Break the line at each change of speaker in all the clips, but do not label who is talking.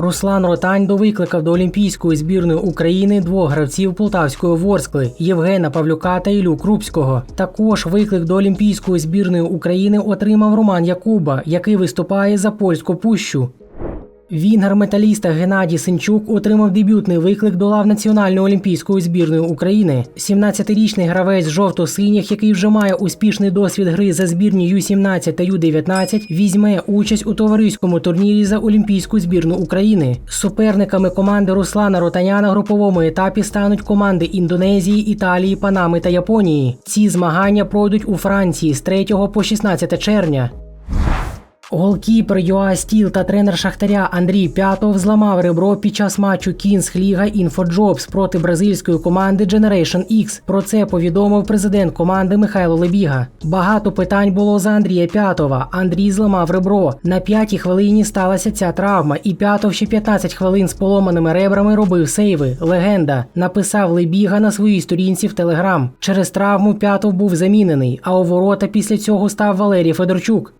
Руслан Ротань викликав до Олімпійської збірної України двох гравців Полтавської Ворскли Євгена Павлюка та Ілю Крупського. Також виклик до Олімпійської збірної України отримав Роман Якуба, який виступає за польську пущу. Вінгер металіста Геннадій Синчук отримав дебютний виклик до лав Національної олімпійської збірної України. 17-річний гравець жовто-синіх, який вже має успішний досвід гри за збірні Ю-17 та Ю-19, візьме участь у товариському турнірі за Олімпійську збірну України. Суперниками команди Руслана Ротаня на груповому етапі стануть команди Індонезії, Італії, Панами та Японії. Ці змагання пройдуть у Франції з 3 по 16 червня. Голкіпер Йоа Стіл та тренер Шахтаря Андрій П'ятов зламав ребро під час матчу Кінс Ліга Інфоджобс проти бразильської команди Generation X. Про це повідомив президент команди Михайло Лебіга. Багато питань було за Андрія П'ятова. Андрій зламав ребро. На п'ятій хвилині сталася ця травма, і П'ятов ще 15 хвилин з поломаними ребрами робив сейви. Легенда написав Лебіга на своїй сторінці в Телеграм. Через травму П'ятов був замінений. А у ворота після цього став Валерій Федорчук.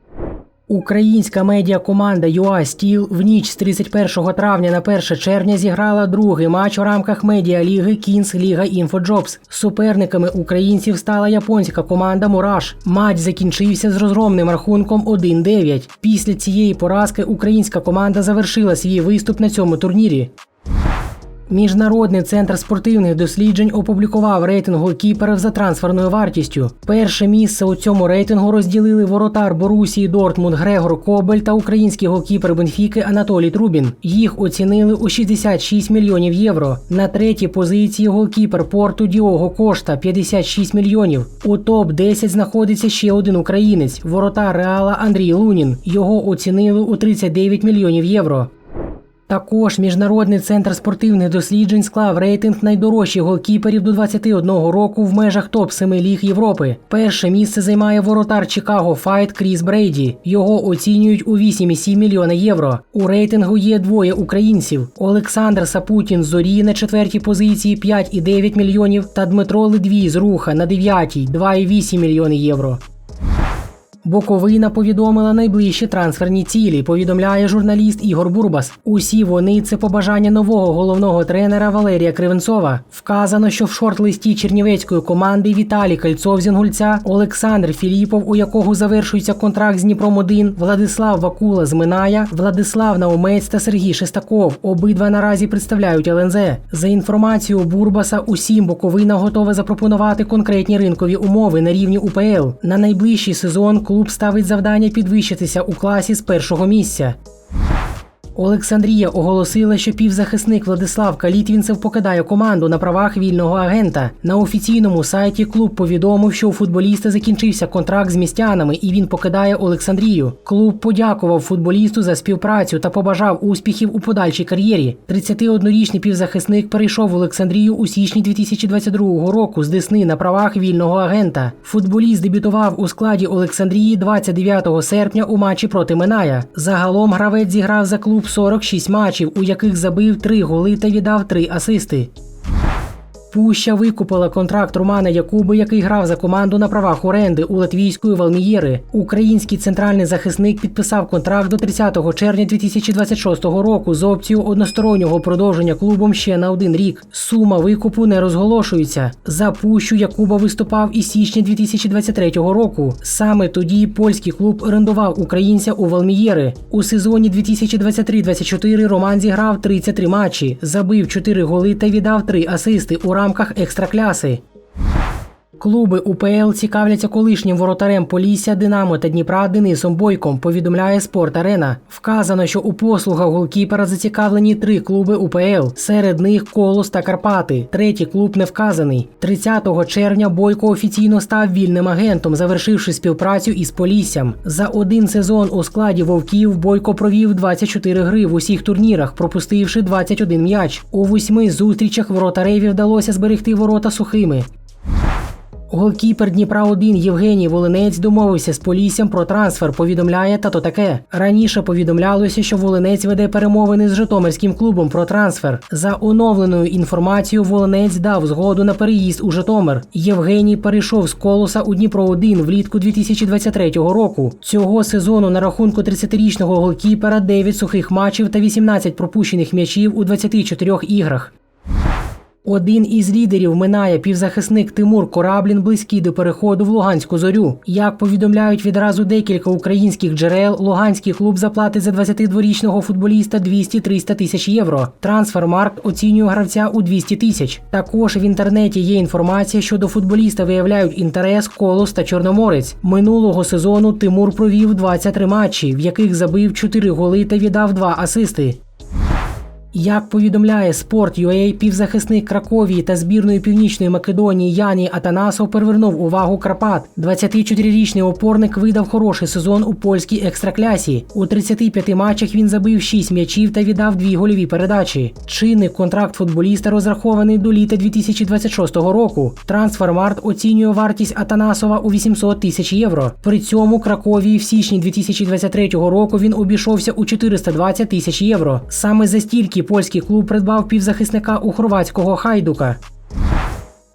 Українська медіакоманда UA Steel в ніч з 31 травня на 1 червня зіграла другий матч у рамках медіаліги Кінс Ліга Інфоджобс. Суперниками українців стала японська команда Мураш. Матч закінчився з розгромним рахунком 1-9. Після цієї поразки українська команда завершила свій виступ на цьому турнірі. Міжнародний центр спортивних досліджень опублікував рейтинг голкіперів за трансферною вартістю. Перше місце у цьому рейтингу розділили воротар Борусії Дортмунд Грегор Кобель та український голкіпер Бенфіки Анатолій Трубін. Їх оцінили у 66 мільйонів євро. На третій позиції голкіпер порту Діого Кошта 56 мільйонів. У топ 10 знаходиться ще один українець воротар Реала Андрій Лунін. Його оцінили у 39 мільйонів євро. Також міжнародний центр спортивних досліджень склав рейтинг найдорожчих голкіперів до 21 року в межах топ 7 ліг Європи. Перше місце займає воротар Чикаго Файт Кріс Брейді. Його оцінюють у 8,7 мільйона євро. У рейтингу є двоє українців: Олександр Сапутін зорі на четвертій позиції 5,9 мільйонів та Дмитро Ледвій з руха на дев'ятій 2,8 мільйони євро. Буковина повідомила найближчі трансферні цілі. Повідомляє журналіст Ігор Бурбас. Усі вони це побажання нового головного тренера Валерія Кривенцова. Вказано, що в шорт-листі чернівецької команди Віталій Кальцов з Інгульця, Олександр Філіпов, у якого завершується контракт з Дніпром 1 Владислав Вакула з Миная, Владислав Наумець та Сергій Шестаков. Обидва наразі представляють ЛНЗ. За інформацією Бурбаса, усім Буковина готова запропонувати конкретні ринкові умови на рівні УПЛ. На найближчий сезон клуб ставить завдання підвищитися у класі з першого місця. Олександрія оголосила, що півзахисник Владислав Калітвінцев покидає команду на правах вільного агента. На офіційному сайті клуб повідомив, що у футболіста закінчився контракт з містянами і він покидає Олександрію. Клуб подякував футболісту за співпрацю та побажав успіхів у подальшій кар'єрі. 31-річний півзахисник перейшов в Олександрію у січні 2022 року з Десни на правах вільного агента. Футболіст дебютував у складі Олександрії 29 серпня у матчі проти Миная. Загалом гравець зіграв за клуб 46 матчів, у яких забив 3 голи та віддав 3 асисти. Пуща викупила контракт Романа Якуби, який грав за команду на правах оренди у латвійської Валмієри. Український центральний захисник підписав контракт до 30 червня 2026 року з опцією одностороннього продовження клубом ще на один рік. Сума викупу не розголошується. За Пущу Якуба виступав і січня 2023 року. Саме тоді польський клуб орендував українця у Валмієри. У сезоні 2023-24 Роман зіграв 33 матчі, забив 4 голи та віддав 3 асисти у рамках екстракляси. Клуби УПЛ цікавляться колишнім воротарем Полісся, Динамо та Дніпра Денисом Бойком. Повідомляє Спорт Арена. Вказано, що у послугах голкіпера зацікавлені три клуби УПЛ. Серед них Колос та Карпати. Третій клуб не вказаний. 30 червня Бойко офіційно став вільним агентом, завершивши співпрацю із Поліссям. За один сезон у складі вовків Бойко провів 24 гри в усіх турнірах, пропустивши 21 м'яч. У восьми зустрічах воротареві вдалося зберегти ворота сухими. Голкіпер Дніпра 1 Євгеній Волинець домовився з Поліссям про трансфер. Повідомляє тато таке. Раніше повідомлялося, що Волинець веде перемовини з Житомирським клубом про трансфер. За оновленою інформацією, Волинець дав згоду на переїзд у Житомир. Євгеній перейшов з колоса у Дніпро 1 влітку 2023 року. Цього сезону на рахунку 30-річного голкіпера 9 сухих матчів та 18 пропущених м'ячів у 24 іграх. Один із лідерів минає півзахисник Тимур Кораблін близький до переходу в Луганську зорю. Як повідомляють відразу декілька українських джерел, Луганський клуб заплатить за 22-річного футболіста 200-300 тисяч євро. Трансфермаркт оцінює гравця у 200 тисяч. Також в інтернеті є інформація, що до футболіста виявляють інтерес Колос та Чорноморець. Минулого сезону Тимур провів 23 матчі, в яких забив 4 голи та віддав 2 асисти. Як повідомляє Sport.ua, півзахисник Краковії та збірної Північної Македонії Яні Атанасов привернув увагу Карпат. 24-річний опорник видав хороший сезон у польській екстраклясі. У 35 матчах він забив 6 м'ячів та віддав дві гольові передачі. Чинний контракт футболіста розрахований до літа 2026 року. Трансфермарт оцінює вартість Атанасова у 800 тисяч євро. При цьому Краковії в січні 2023 року він обійшовся у 420 тисяч євро. Саме за стільки польський клуб придбав півзахисника у хорватського хайдука.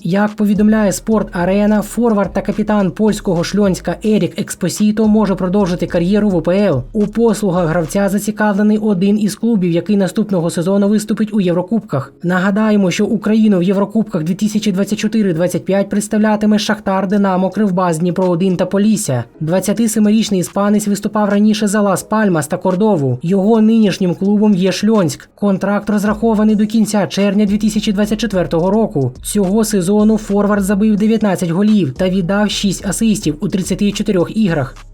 Як повідомляє Спорт Арена, форвард та капітан польського шльонська Ерік Експосіто може продовжити кар'єру в УПЛ. У послугах гравця зацікавлений один із клубів, який наступного сезону виступить у Єврокубках. Нагадаємо, що Україну в Єврокубках 2024-25 представлятиме Шахтар, Динамо, Кривбас, Дніпро 1 та Полісся. 27-річний іспанець виступав раніше за Лас Пальмас та Кордову. Його нинішнім клубом є Шльонськ. Контракт розрахований до кінця червня 2024 року. Цього сезону сезону Форвард забив 19 голів та віддав 6 асистів у 34 іграх.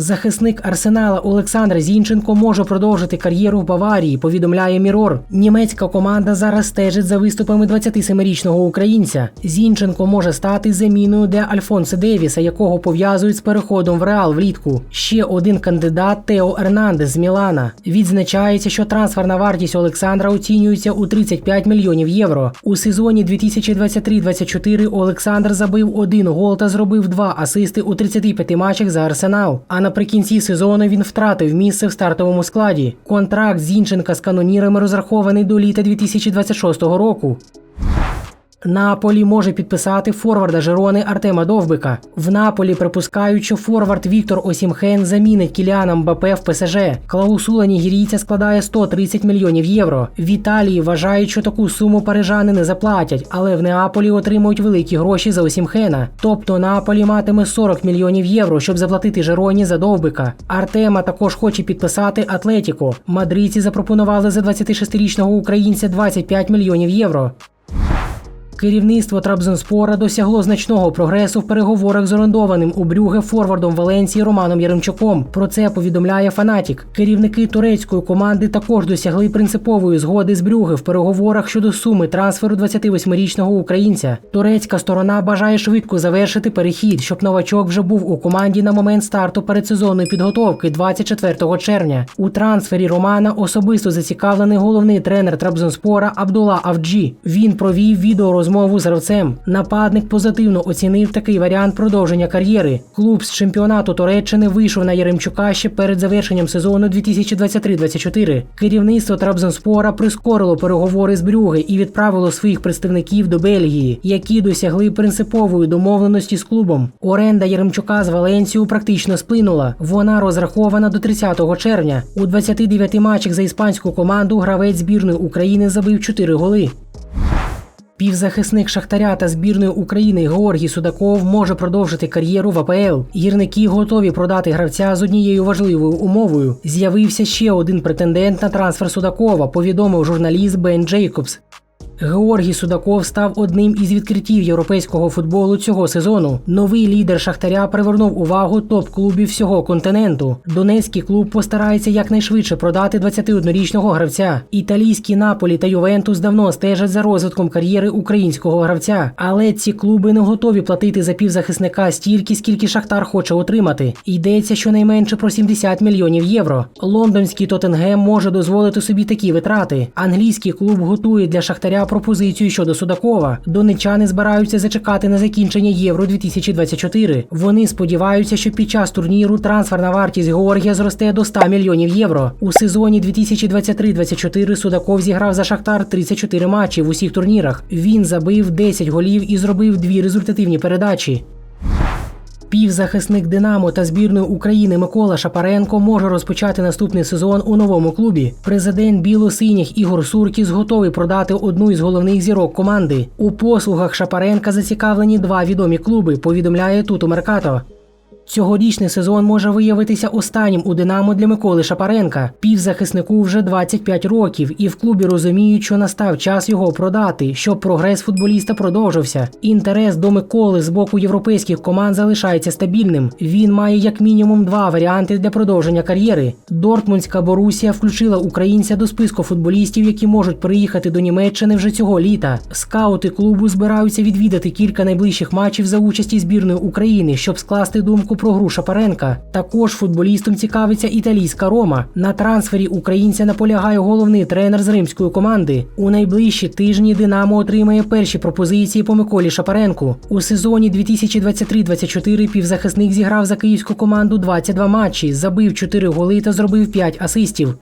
Захисник Арсенала Олександр Зінченко може продовжити кар'єру в Баварії. Повідомляє Мірор. Німецька команда зараз стежить за виступами 27-річного українця. Зінченко може стати заміною для Альфонса Девіса, якого пов'язують з переходом в Реал влітку. Ще один кандидат Тео Ернандес з Мілана. Відзначається, що трансферна вартість Олександра оцінюється у 35 мільйонів євро. У сезоні 2023-24 Олександр забив один гол та зробив два асисти у 35 матчах за Арсенал. А наприкінці сезону він втратив місце в стартовому складі. Контракт Зінченка з канонірами розрахований до літа 2026 року. Наполі може підписати форварда Жерони Артема Довбика. В Наполі припускають, що форвард Віктор Осімхен замінить Кіліана Мбапе в ПСЖ. Клаусула нігерійця складає 130 мільйонів євро. В Італії вважають, що таку суму парижани не заплатять, але в Неаполі отримують великі гроші за Осімхена. Тобто Наполі матиме 40 мільйонів євро, щоб заплатити Жероні за Довбика. Артема також хоче підписати Атлетіко. Мадридці запропонували за 26-річного українця 25 мільйонів євро. Керівництво Трабзонспора досягло значного прогресу в переговорах з орендованим у Брюге форвардом Валенції Романом Яремчуком. Про це повідомляє Фанатік. Керівники турецької команди також досягли принципової згоди з Брюге в переговорах щодо суми трансферу 28-річного українця. Турецька сторона бажає швидко завершити перехід, щоб новачок вже був у команді на момент старту передсезонної підготовки 24 червня. У трансфері Романа особисто зацікавлений головний тренер Трабзонспора Абдула Авджі. Він провів відеорозмову розмову з гравцем. Нападник позитивно оцінив такий варіант продовження кар'єри. Клуб з чемпіонату Туреччини вийшов на Яремчука ще перед завершенням сезону 2023-24. Керівництво Трабзонспора прискорило переговори з Брюге і відправило своїх представників до Бельгії, які досягли принципової домовленості з клубом. Оренда Яремчука з Валенцію практично сплинула. Вона розрахована до 30 червня. У 29 матчах за іспанську команду гравець збірної України забив 4 голи. Півзахисник Шахтаря та збірної України Георгій Судаков може продовжити кар'єру в АПЛ. Гірники готові продати гравця з однією важливою умовою. З'явився ще один претендент на трансфер Судакова. Повідомив журналіст Бен Джейкобс. Георгій Судаков став одним із відкриттів європейського футболу цього сезону. Новий лідер Шахтаря привернув увагу топ-клубів всього континенту. Донецький клуб постарається якнайшвидше продати 21-річного гравця. Італійські Наполі та Ювентус давно стежать за розвитком кар'єри українського гравця, але ці клуби не готові платити за півзахисника стільки, скільки Шахтар хоче отримати. Йдеться щонайменше про 70 мільйонів євро. Лондонський Тоттенгем може дозволити собі такі витрати. Англійський клуб готує для Шахтаря пропозицію щодо Судакова. Донечани збираються зачекати на закінчення Євро 2024. Вони сподіваються, що під час турніру трансферна вартість Георгія зросте до 100 мільйонів євро. У сезоні 2023-24 Судаков зіграв за Шахтар 34 матчі в усіх турнірах. Він забив 10 голів і зробив дві результативні передачі. Півзахисник Динамо та збірної України Микола Шапаренко може розпочати наступний сезон у новому клубі. Президент білосиніх Ігор Суркіс готовий продати одну із головних зірок команди. У послугах Шапаренка зацікавлені два відомі клуби. Повідомляє Туту Меркато. Цьогорічний сезон може виявитися останнім у Динамо для Миколи Шапаренка. Півзахиснику вже 25 років, і в клубі розуміють, що настав час його продати, щоб прогрес футболіста продовжився. Інтерес до Миколи з боку європейських команд залишається стабільним. Він має як мінімум два варіанти для продовження кар'єри. Дортмундська Борусія включила українця до списку футболістів, які можуть приїхати до Німеччини вже цього літа. Скаути клубу збираються відвідати кілька найближчих матчів за участі збірної України, щоб скласти думку про гру Шапаренка. Також футболістом цікавиться італійська Рома. На трансфері українця наполягає головний тренер з римської команди. У найближчі тижні Динамо отримає перші пропозиції по Миколі Шапаренку. У сезоні 2023-24 півзахисник зіграв за київську команду 22 матчі, забив 4 голи та зробив 5 асистів.